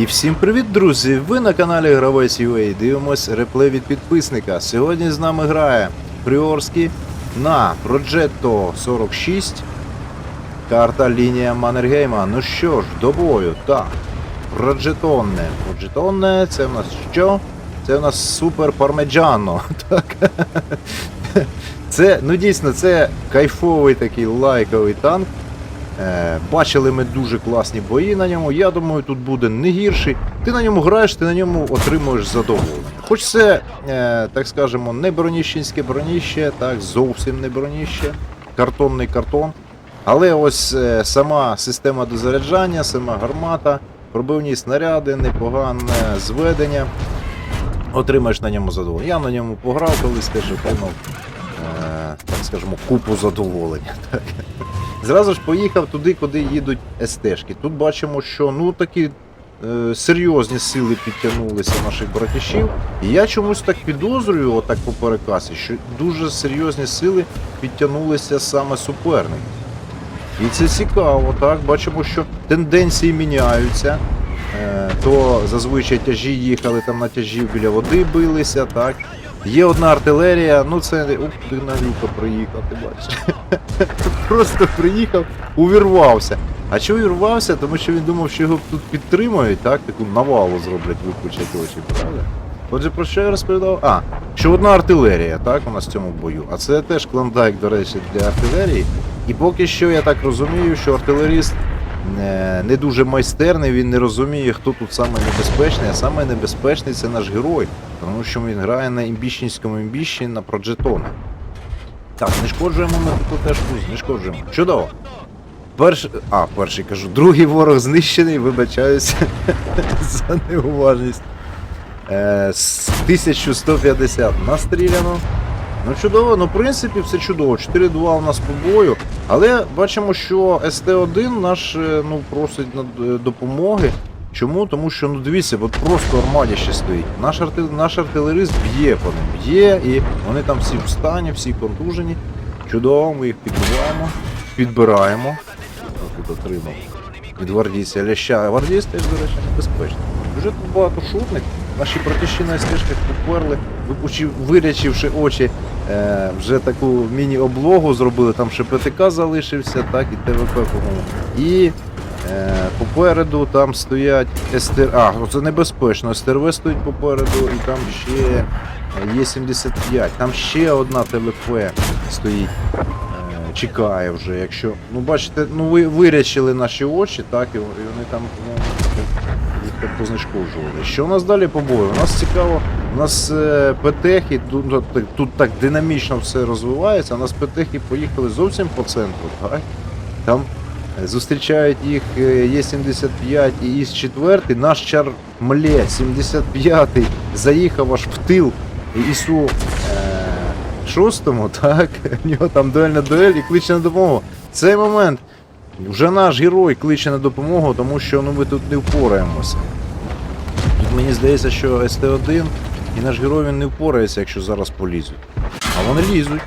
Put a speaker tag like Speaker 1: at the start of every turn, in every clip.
Speaker 1: І всім привіт, друзі! Ви на каналі Гравець UA. Дивимось реплей від підписника. Сьогодні з нами грає Пріорський на Progetto 46. Карта лінія Маннергейма. Ну що ж, до бою. Так. Проджетонне. Проджетонне це в нас що? Це в нас супер пармеджано. Так. Це, ну дійсно, це кайфовий такий лайковий танк. Е, бачили ми дуже класні бої на ньому. Я думаю, тут буде не гірший. Ти на ньому граєш, ти на ньому отримуєш задоволення. Хоч це, е, так скажемо, не броніщенське броніще, так, зовсім не броніще, картонний картон. Але ось е, сама система дозаряджання, сама гармата, пробивні снаряди, непогане зведення. Отримаєш на ньому задоволення. Я на ньому пограв, колись теж отримав, так скажемо, купу задоволення. Так. Зразу ж поїхав туди, куди їдуть СТшки. Тут бачимо, що ну такі е, серйозні сили підтягнулися наших братішів. І я чомусь так підозрюю, отак по перекасі, що дуже серйозні сили підтягнулися саме суперники. І це цікаво, так? Бачимо, що тенденції міняються. Е, то зазвичай тяжі їхали там на тяжі біля води билися, так. Є одна артилерія, ну це. Ух ти навіка приїхав, ти бачиш. Просто приїхав, увірвався. А чого увірвався? Тому що він думав, що його тут підтримують, так? Таку навалу зроблять, випучать очі, правда? Отже, про що я розповідав? А, що одна артилерія, так, у нас в цьому бою. А це теж клондайк, до речі, для артилерії. І поки що я так розумію, що артилеріст не, не дуже майстерний, він не розуміє, хто тут саме небезпечний, а саме небезпечний це наш герой, тому що він грає на імбіщенському імбіщі на проджетони. Так, знешкоджуємо ми тут теж знешкоджуємо. Чудово. Перш... А, перший кажу, другий ворог знищений, вибачаюся за неуважність. Е, з 1150 настріляно. Ну чудово, ну в принципі все чудово. 4-2 у нас по бою. Але бачимо, що СТ-1 наш е, ну, просить е, допомоги. Чому? Тому що, ну дивіться, от просто армаді ще стоїть. Наш, арти... наш артилерист б'є по ним, б'є, і вони там всі в стані, всі контужені. Чудово, ми їх підбиваємо, підбираємо. Ось Тут отримав від гвардійця ляща. Гвардійць теж, до речі, небезпечний. Дуже тут багато шутник. Наші братіші на стежках поперли, вирячивши очі, е, вже таку міні-облогу зробили, там ще ПТК залишився, так, і ТВП, по-моєму. І попереду там стоять СТР. А, це небезпечно. СТРВ стоїть попереду, і там ще є 75. Там ще одна ТВП стоїть. е, Чекає вже, якщо. Ну, бачите, ну ви вирячили наші очі, так, і вони там ну, їх так познешкоджували. Що у нас далі по бою? У нас цікаво, у нас е, ПТХи, тут, ну, тут так динамічно все розвивається, у нас ПТХи поїхали зовсім по центру, так? Там е, зустрічають їх е, Є-75 і Іс-4, наш чар мле, 75-й, заїхав аж в тил ІСу е, шостому, так, в нього там дуельна дуель і кличе на допомогу. В цей момент вже наш герой кличе на допомогу, тому що ну, ми тут не впораємося. Тут мені здається, що СТ-1 і наш герой він не впорається, якщо зараз полізуть. А вони лізуть.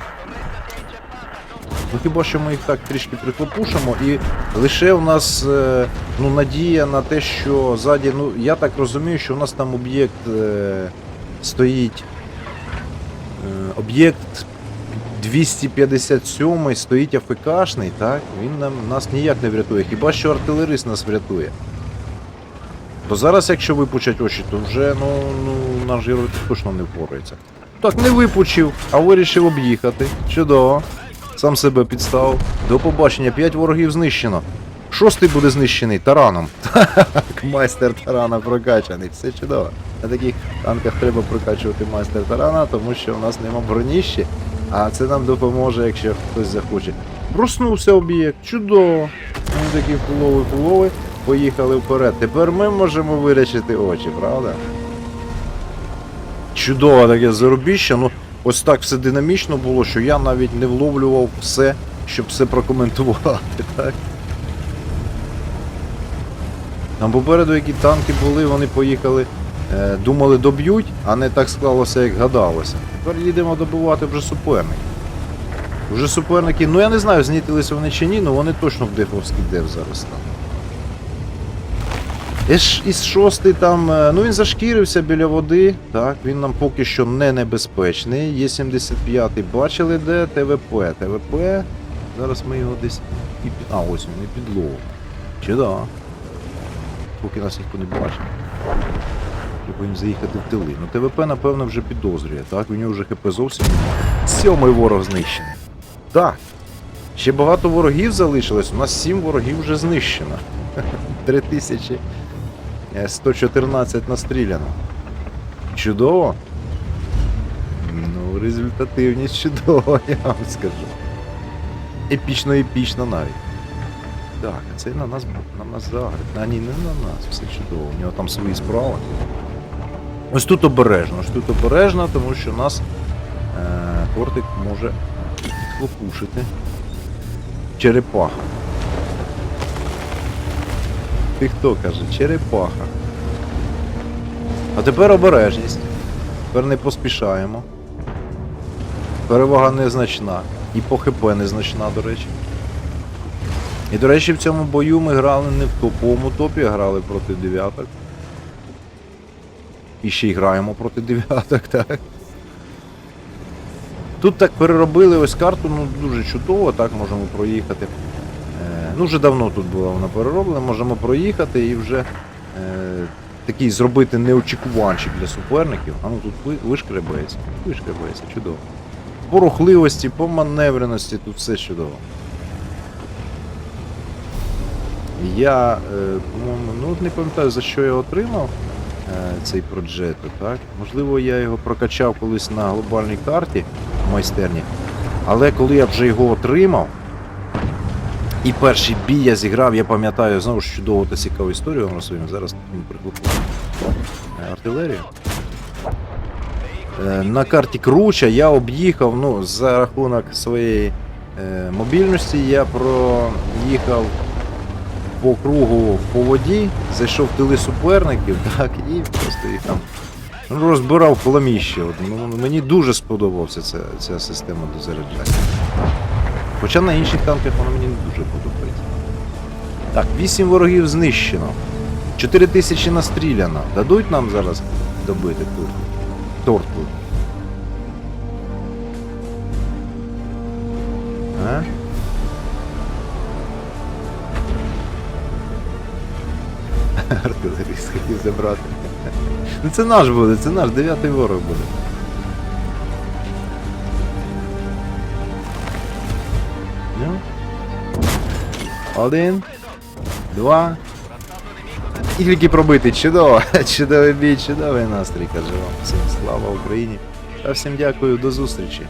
Speaker 1: Ну хіба що ми їх так трішки прихлопушимо, і лише в нас е, ну, надія на те, що ззаді, ну я так розумію, що в нас там об'єкт е, стоїть. Е, об'єкт 257 стоїть АФКшний, так? Він нам, нас ніяк не врятує. Хіба що артилерист нас врятує. Бо зараз, якщо випучать очі, то вже ну, ну, наш герой точно не впорається. Так, не випучив, а вирішив об'їхати. Чудово. Сам себе підставив. До побачення, 5 ворогів знищено. Шостий буде знищений тараном. Так, майстер тарана прокачаний. Все чудово. На таких танках треба прокачувати майстер тарана, тому що в нас нема броніщі, а це нам допоможе, якщо хтось захоче. Проснувся об'єкт, чудово. Ми такі фулови поїхали вперед. Тепер ми можемо вирячити очі, правда? Чудове таке зарубіще, ну ось так все динамічно було, що я навіть не вловлював все, щоб все прокоментувати, так? Там попереду, які танки були, вони поїхали, е, думали доб'ють, а не так склалося, як гадалося. Тепер їдемо добивати вже суперник. Вже суперники, ну я не знаю, знітилися вони чи ні, але вони точно в дефовський деф зараз там. Із, шостий там, е, ну він зашкірився біля води, так, він нам поки що не небезпечний. Є 75-й, бачили де ТВП. ТВП. Зараз ми його десь і під. А, ось він і підловив. Чи да? Поки нас ніхто не бачить. Треба їм заїхати в тили. Ну ТВП, напевно, вже підозрює, так? У нього вже ХП зовсім. Сьомий ворог знищений. Так. Ще багато ворогів залишилось. У нас сім ворогів вже знищено. 3114 настріляно. Чудово. Ну, результативність чудова, я вам скажу. Епічно, епічно навіть. Так, це на нас на нас загрить. А ні, не на нас, все чудово. У нього там свої справи. Ось тут обережно, ось тут обережно, тому що нас е, тортик може хлопушити. Черепаха. Ти хто каже? Черепаха. А тепер обережність. Тепер не поспішаємо. Перевага незначна. І по ХП незначна, до речі. І, до речі, в цьому бою ми грали не в топовому топі, а грали проти дев'яток. І ще й граємо проти дев'яток, так. Тут так переробили ось карту, ну дуже чудово, так можемо проїхати. Е, ну, давно тут була вона перероблена, можемо проїхати і вже е, такий зробити неочікуванчик для суперників. А ну тут ви- вишкребається, вишкребається, чудово. По рухливості, по маневреності, тут все чудово. Я, е, ну не пам'ятаю за що я отримав е, цей проджето, так? Можливо, я його прокачав колись на глобальній карті в майстерні. Але коли я вже його отримав, і перший бій я зіграв, я пам'ятаю знову ж чудову та цікаву історію вам розповім. Зараз він артилерію. Е, На карті Круча я об'їхав, ну, за рахунок своєї е, мобільності я проїхав по кругу по воді, зайшов в тили суперників, так, і просто їх там ну, розбирав. От, ну, мені дуже сподобався ця, ця система дозаряджання. Хоча на інших танках вона мені не дуже подобається. Так, 8 ворогів знищено. 4 тисячі настріляно. Дадуть нам зараз добити тут. Торту. А? Артилеріст хотів забрати. Ну це наш буде, це наш, дев'ятий ворог буде. Один. Два. І тільки пробити. Чудово. Чудовий бій, чудовий настрій, каже вам. Всім слава Україні. Та всім дякую, до зустрічі.